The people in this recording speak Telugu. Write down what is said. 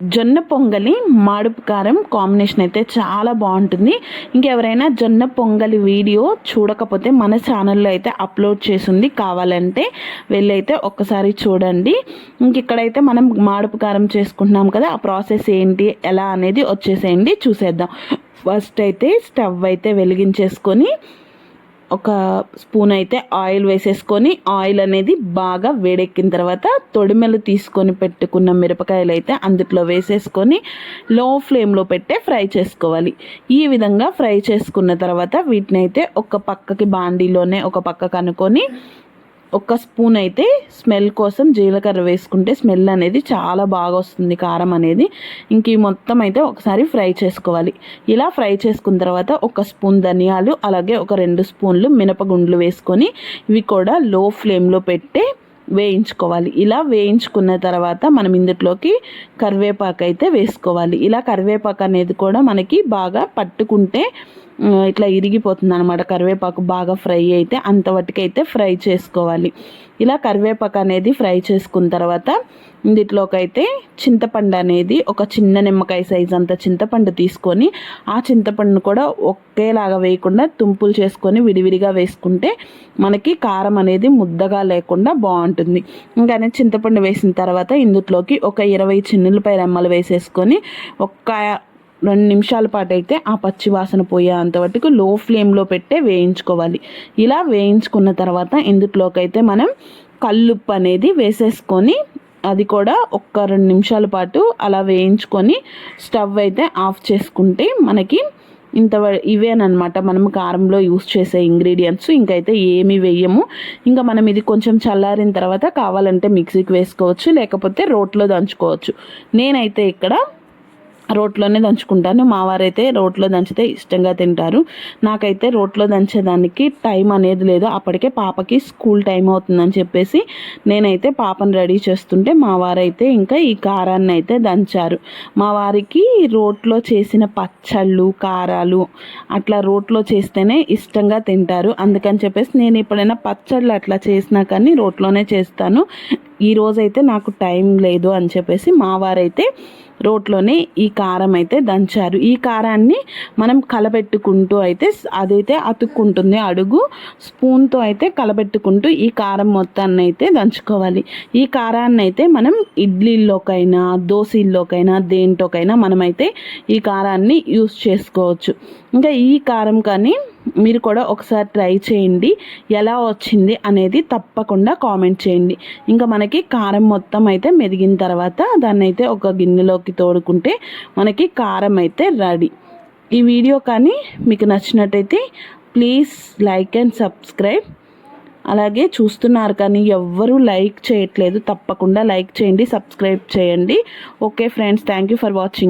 జొన్న పొంగలి మాడుపు కారం కాంబినేషన్ అయితే చాలా బాగుంటుంది. ఇంకెవరైనా జొన్న పొంగలి వీడియో చూడకపోతే మన ఛానల్లో అయితే అప్లోడ్ చేసింది కావాలంటే వెళ్ళైతే ఒక్కసారి చూడండి. ఇంక ఇక్కడైతే మనం మాడుపు కారం చేసుకుంటున్నాం కదా ఆ ప్రాసెస్ ఏంటి ఎలా అనేది వచ్చేసేయండి చూసేద్దాం. ఫస్ట్ అయితే స్టవ్ అయితే వెలిగించేసుకొని ఒక స్పూన్ అయితే ఆయిల్ వేసేసుకొని ఆయిల్ అనేది బాగా వేడెక్కిన తర్వాత తొడిమెలు తీసుకొని పెట్టుకున్న మిరపకాయలు అయితే అందులో వేసేసుకొని లో ఫ్లేమ్లో పెట్టే ఫ్రై చేసుకోవాలి. ఈ విధంగా ఫ్రై చేసుకున్న తర్వాత వీటిని అయితే ఒక పక్కకి బాండీలోనే ఒక పక్క కనుకొని ఒక స్పూన్ అయితే స్మెల్ కోసం జీలకర్ర వేసుకుంటే స్మెల్ అనేది చాలా బాగా వస్తుంది కారం అనేది. ఇంక ఈ మొత్తం అయితే ఒకసారి ఫ్రై చేసుకోవాలి. ఇలా ఫ్రై చేసుకున్న తర్వాత ఒక స్పూన్ ధనియాలు అలాగే ఒక రెండు స్పూన్లు మినపగుండ్లు వేసుకొని ఇవి కూడా లో ఫ్లేమ్లో పెట్టే వేయించుకోవాలి. ఇలా వేయించుకున్న తర్వాత మనం ఇందులోకి కరివేపాకు అయితే వేసుకోవాలి. ఇలా కరివేపాకు అనేది కూడా మనకి బాగా పట్టుకుంటే ఇట్లా ఇరిగిపోతుంది అనమాట కరివేపాకు బాగా ఫ్రై అయితే అంతవరకైతే ఫ్రై చేసుకోవాలి. ఇలా కరివేపాకు అనేది ఫ్రై చేసుకున్న తర్వాత ఇందులోకి చింతపండు అనేది ఒక చిన్న నిమ్మకాయ సైజ్ అంత చింతపండు తీసుకొని ఆ చింతపండును కూడా ఒకేలాగా వేయకుండా తుంపులు చేసుకొని విడివిడిగా వేసుకుంటే మనకి కారం అనేది ముద్దగా లేకుండా బాగుంటుంది. ఇంకా చింతపండు వేసిన తర్వాత ఇందులోకి ఒక ఇరవై చిన్నులపై రెమ్మలు వేసేసుకొని ఒక్క రెండు నిమిషాల పాటు అయితే ఆ పచ్చి వాసన పోయేంత వరకు లో ఫ్లేమ్లో పెట్టే వేయించుకోవాలి. ఇలా వేయించుకున్న తర్వాత ఇందులోకి అయితే మనం కల్లుప్పు అనేది వేసేసుకొని అది కూడా ఒక్క రెండు నిమిషాల పాటు అలా వేయించుకొని స్టవ్ అయితే ఆఫ్ చేసుకుంటే మనకి ఇంత ఇవేనమాట మనం కారంలో యూస్ చేసే ఇంగ్రీడియంట్స్ ఇంకైతే ఏమి వేయము. ఇంకా మనం ఇది కొంచెం చల్లారిన తర్వాత కావాలంటే మిక్సీకి వేసుకోవచ్చు లేకపోతే రోట్లో దంచుకోవచ్చు. నేనైతే ఇక్కడ రోట్లోనే దంచుకుంటాను. మా వారైతే రోట్లో దంచితే ఇష్టంగా తింటారు. నాకైతే రోట్లో దంచేదానికి టైం అనేది లేదు. అప్పటికే పాపకి స్కూల్ టైం అవుతుందని చెప్పేసి నేనైతే పాపను రెడీ చేస్తుంటే మా వారైతే ఇంకా ఈ కారాన్ని అయితే దంచారు. మా వారికి రోట్లో చేసిన పచ్చళ్ళు కారాలు అట్లా రోట్లో చేస్తేనే ఇష్టంగా తింటారు. అందుకని చెప్పేసి నేను ఎప్పుడైనా పచ్చళ్ళు అట్లా చేసినా కానీ రోట్లోనే చేస్తాను. ఈరోజైతే నాకు టైం లేదు అని చెప్పేసి మా వారైతే రోట్లోనే ఈ కారం అయితే దంచారు. ఈ కారాన్ని మనం కలబెట్టుకుంటూ అయితే అదైతే అతుక్కుంటుంది అడుగు స్పూన్తో అయితే కలబెట్టుకుంటూ ఈ కారం మొత్తాన్ని అయితే దంచుకోవాలి. ఈ కారాన్ని అయితే మనం ఇడ్లీల్లోకైనా దోశల్లోకైనా దేంట్లోకైనా మనమైతే ఈ కారాన్ని యూస్ చేసుకోవచ్చు. ఇంకా ఈ కారం కానీ మీరు కూడా ఒకసారి ట్రై చేయండి. ఎలా వచ్చింది అనేది తప్పకుండా కామెంట్ చేయండి. ఇంకా మనకి కారం మొత్తం అయితే మెదిగిన తర్వాత దాన్ని అయితే ఒక గిన్నెలోకి తోడుకుంటే మనకి కారం అయితే రెడీ. ఈ వీడియో కానీ మీకు నచ్చినట్టయితే ప్లీజ్ లైక్ అండ్ సబ్స్క్రైబ్. అలాగే చూస్తున్నారు కానీ ఎవ్వరూ లైక్ చేయట్లేదు తప్పకుండా లైక్ చేయండి సబ్స్క్రైబ్ చేయండి. Okay friends thank you for watching.